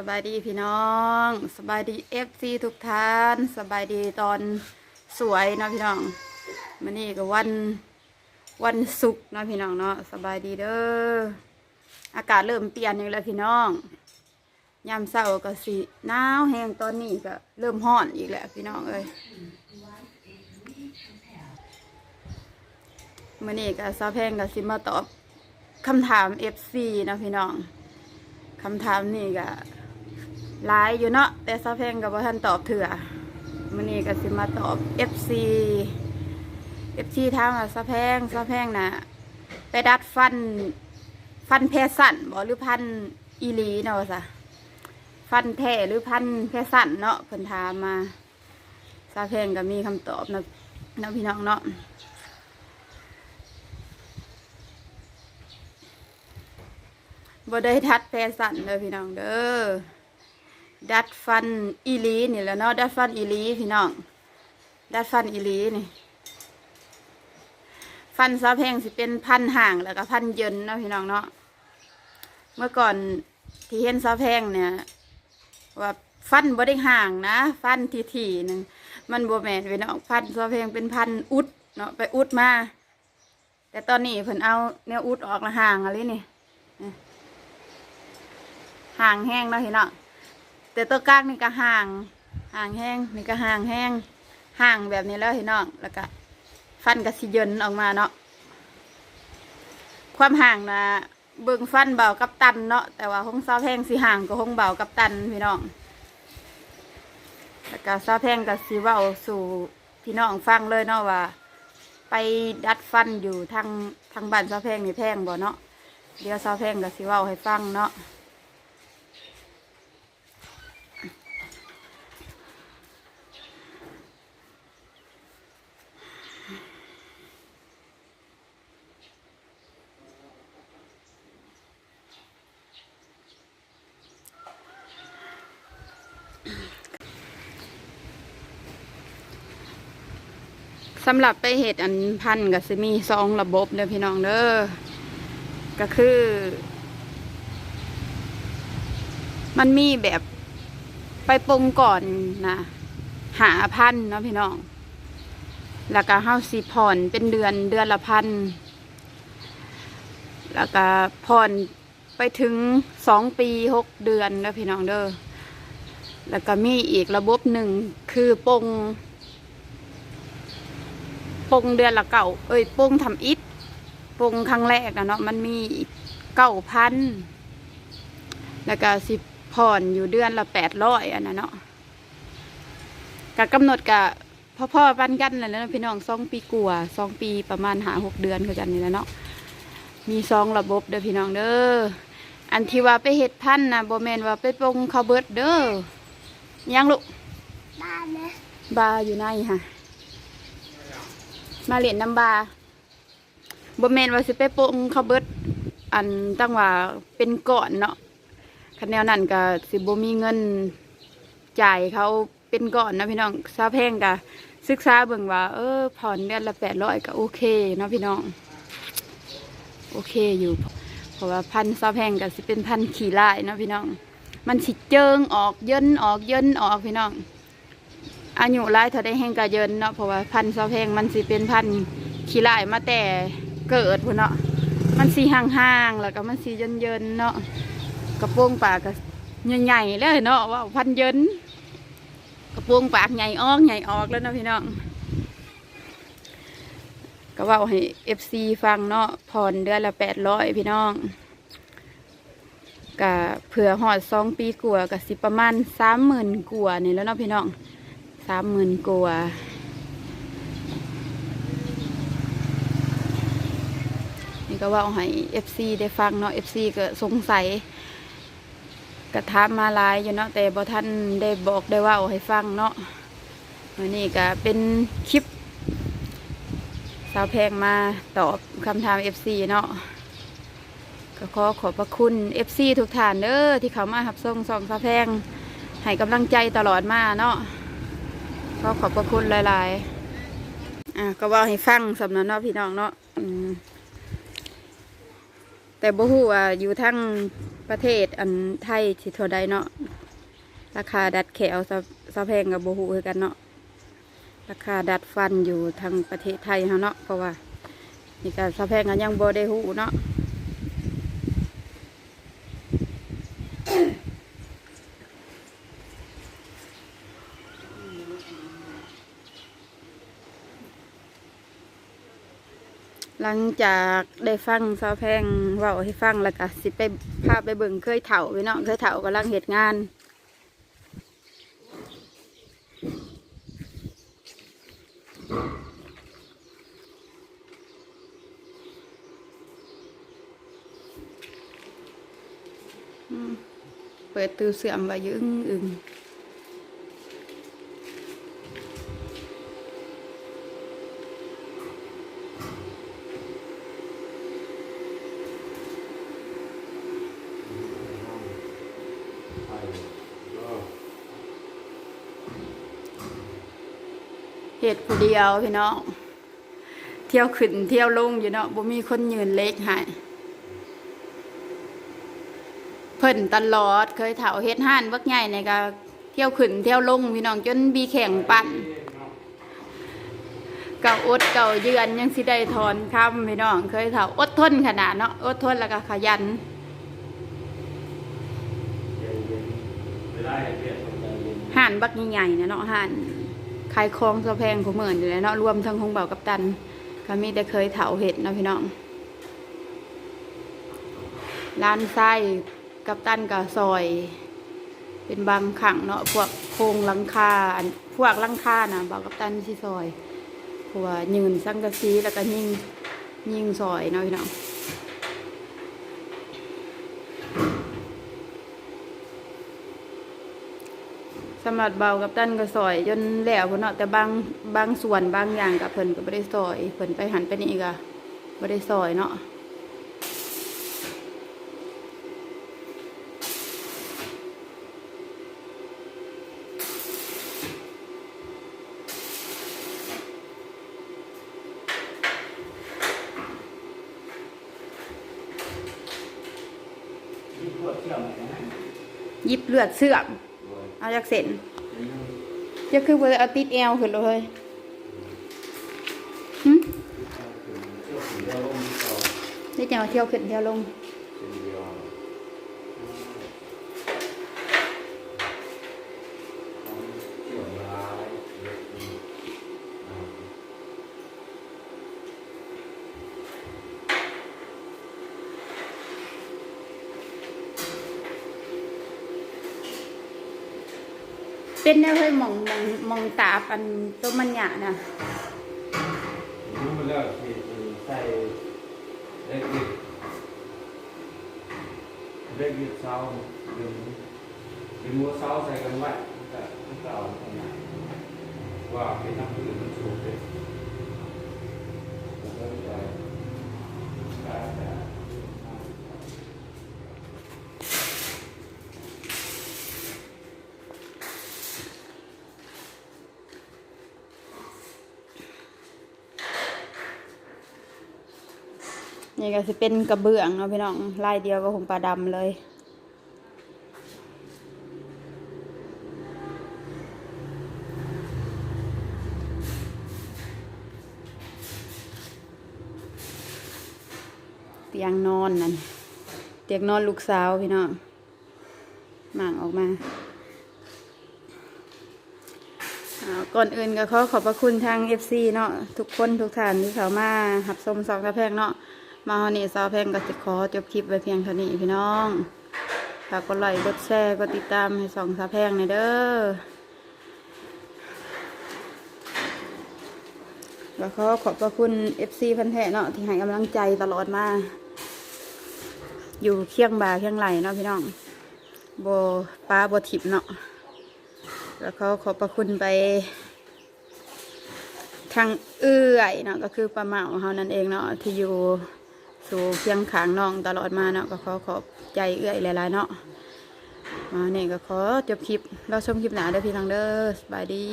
สบายดีพี่น้อง สบายดีเอฟซีทุกท่าน สบายดีตอนสวยเนาะพี่น้องมันนี่ก็วันวันศุกร์เนาะพี่น้องเนาะสบายดีเด้ออากาศเริ่มเปลี่ยนอีกแล้วพี่น้องยามเช้าก็สิหนาวแห้งตอนนี้ก็เริ่มร้อนอีกแล้วพี่น้องเอ้ยมื่อนี้ก็ซาแพงก็สิมาตอบคำถามเอฟซีนาะพี่น้องคำถามนี่ก็ หลายอยู่เนาะแต่ซาแพงกับว่าท่านตอบเถื่อมื่อนี้ก็สิมาตอบ FC FC ถามว่าซาแพงซาแพงนะไปดัดฟัน ฟันแพสันบ่หรือพันอีลีเนาะว่าซะฟันแท้หรือพันแพสันเนาะเพิ่นถามมาซาแพงก็มีคำตอบนะนะพี่น้องเนาะบ่ได้ทัดแฟสันเด้อพี่น้องเด้อ ดัดฟันอีลีนี่แหล้วเนาะดัดฟันอีลีพี่น้องดัดฟันอีลีนี่ ฟันซาแพงสิเป็นพันห่างแล้วก็พันเยินเนาะพี่น้องเนาะเมื่อก่อนที่เห็นซาแพงเนี่ย ว่าฟันบ่ได้ห่างนะ ฟันทีทีหนึ่งมันบ่แมนพี่น้องฟันซาแพงเป็นพันอุดเนาะไปอุดมา แต่ตอนนี้เพิ่นเอาแนวอุดออกและห่างอะไรนี่ห่างแห้งเนาะเห็นเนาะ แต่ตัวกลางนี่ก็ห่าง ห่างแห้งนี่ก็ห่างแห้งห่างแบบนี้แล้วเห็นเนาะแล้วก็ฟันก็สิเยินออกมาเนาะความห่างนะเบิ่งฟันเบากับตันเนาะแต่ว่าห้องซาวแพงสิห่างก็ห้องเบากับตันพี่น้องแล้วก็ซาวแพงก็สิเว้าสู่พี่น้องฟังเลยเนาะว่า ไปดัดฟันอยู่ทางทางบ้านซาวแพงนี่แพงบ่เนาะเดี๋ยวซาวแพงก็สิเว้าให้ฟังเนาะ สำหรับไปเหตุอันพันกับสิมีสองระบบเด้อพี่น้องเด้อก็คือ มันมีแบบไปปรุงก่อนนะหาพันเนาะพี่น้อง แล้วก็เฮาสิผ่อนเป็นเดือนเดือนละพันแล้วก็ผ่อนไปถึงสองปีหกเดือนแล้วพี่น้องเด้อแล้วก็มีอีกระบบหนึ่งคือปรุง ปงเดือนละเก่าเอ้ยปงทำอิฐปงครั้งแรกนะเนาะมันมีเก้าพันแล้วก็สิผ่อนอยู่เดือนละแปดร้อยอันนั้นเนาะกะกำหนดกะพ่อพ่อๆปันกันเลยนะพี่น้องสองปีกว่าสองปีประมาณหาหกเดือนคือกันนี่แหละเนาะมีสองระบบเด้อพี่น้องเด้ออันที่ว่าไปเห็ดพันธุ์นะโบแมนว่าไปปงเขาวเบิดเด้อยังลูกบ้านนะบาอยู่ในค่ะ มาเล่นน้ำบาบ่แมนว่าสิไปโปงเขาเบิด อันตั้งว่าเป็นก่อนเนาะคันแนวนั้นก็สิบ่มีเงินจ่ายเขาเป็นก่อนนะพี่น้องซาแพงก็ศึกษาเบิ่งว่า เออผ่อนเดือนละแปดร้อยก็โอเคเนาะพี่น้อง โอเคอยู่ เพราะว่าพันซาแพงก็สิเป็นพันขี่ไลายเนาะพี่น้อง มันสิเจิงออกเยินออกเยินออกพี่น้อง อายุร้ายเท่าได้แห้งกระเยินเนาะเพราะว่าพันธุ์ซอแพงมันสิเป็นพันธุ์ขี้ลายมาแต่เกิดพุ่นเนาะมันสีห่างๆแล้วก็มันสีเยินๆเนาะกระโปรงปากก็ใหญ่ๆเลยเนาะว่าพันเยินกระโปรงปากใหญ่ออกใหญ่ออกแล้วเนาะพี่น้องก็ว่าให้เอฟซีฟังเนาะผ่อนเดือนละแปดร้อยพี่น้องก็เผื่อหอดสองปีกว่าก็สิประมาณสามหมื่นกว่านี่แล้วเนาะพี่น้อง สามหมื่นกว่านี่ก็ว่าให้เอฟซีได้ฟังเนาะเอฟซีก็สงสัยกระทามาลายอยู่เนาะแต่บ่ท่านได้บอกได้ว่าให้ฟังเนาะวันนี้ก็เป็นคลิป สาวแพงมาตอบคำถามเอฟซีเนาะก็ขอขอบพระคุณเอฟซีทุกท่านเด้อที่เขามาหับส่งสองสาวแพงให้กำลังใจตลอดมาเนาะ ก็ขอบพระคุณหลาย ๆ อะก็เว่าให้ฟังสำนักเนาะพี่น้องเนาะอืมแต่บ่ฮู้ว่าอยู่ทั้งประเทศอันไทยสิเท่าใดเนาะราคาดัดแขวซะซแพงกับโบหูคือกันเนาะราคาดัดฟันอยู่ทางประเทศไทยเฮาเนาะเพราะว่านี่ก็ซะแพงกันยังบ่ได้หูเนาะ หลังจากได้ฟังซาแพงเว้าให้ฟังแล้วก็สิไปพาไปเบิ่งเคยเฒ่าพี่เนาะเคยเฒ่ากำลังเฮ็ดงานเปิดตู้เสื่อมไว้ยือึ้งอึง เหตุผู้เดียวพี่น้อง เที่ยวขึ้นเที่ยวลงอยู่เนาะบ่มีคนยืนเล็กให้เพิ่นตลอดเคยเถาเฮ็ดห้านบักใหญ่ในก็เที่ยวขึ้นเที่ยวลงพี่น้องจนบีแข่งปั่นเก่าอดเก่าเยือนยังสิได้ถอนคำพี่น้องเคยเถาอดทนขนาดเนาะอดทนแล้วก็ขยันไม่ได้เปลี่ยนคนใจเย็นห่านบักใหญ่ๆนะเนาะห่าน ขายคลองสะแพงของเหมือนอยู่แล้วเนาะรวมทั้งคงเบากับตันก็มีแต่เคยเถาเห็ดเนาะพี่น้องร้านไส้กับตันกับซอย เป็นบางขังเนาะพวกโครงลังคาพวกลังคานะเบากับตันที่ซอยเพราะว่ายืนสังกะสีแล้วก็ยิงยิงซอยเนาะพี่น้อง สำหรับเบากับตันก็ซอยจนแล้วพุ่นเนาะแต่บางบางส่วนบางอย่างกับเพิ่นก็ไม่ได้ซอยเพิ่นไปหันไปนี่ก็ไม่ได้ซอยเนาะที่ปวดเที่ยวไหนนะยิบเลือดเสื่อม เอาจากเส้นจะคือบ่ได้เอาติดแอวขึ้นเลยหึได้จังว่าเที่ยวขึ้นเที่ยวลง เป็นเดียวเที่ยวร้ายเยอะดีอ่า เป็นแนวเฮ้ยมองมองมองตาปันตัวมันหยาน่ะรู้มาแล้วที่ใส่เล็กดิเล็กดิเสาเดี๋ยวเป็นมัวเสาใส่กันไว้แต่เก่าขนาดว่าเป็นน้ำพืชมันสูงเลยแล้วก็จะการจะ นี่ก็สิเป็นกระเบื้องเนาะพี่น้องลายเดียวกับผมปลาดำเลย เตียงนอนนั่นเตียงนอนลูกสาวพี่น้องหมางออกมาก่อนอื่นก็ขอขอบพระคุณทาง FC เนาะทุกคนทุกท่านที่เข้ามาหับชมสองตะแพงเนาะ มาฮอนี่สาวแพงก็สิขอจบคลิปไว้เพียงเท่านี้พี่น้องฝากกดไลค์กดแชร์กดติดตามให้สองสาวแพงในเด้อแล้วขอขอบพระคุณ FC พันแท้เนาะที่ให้กำลังใจตลอดมา อยู่เคียงบ่าเคียงไหลเนาะพี่น้องโบปลาโบถิบเนาะแล้วเขาขอบพระคุณไปทางเอื้อยเนาะก็คือปลาเหมาเฮานั่นเองเนาะที่อยู่ สู่เคียงขางน้องตลอดมาเนาะก็ขอขอบใจเอื้อยหลายๆเนาะมาเนี่ยก็ขอจบคลิปเราชมคลิปหนาเด้อพี่ลังเด้อสบายดี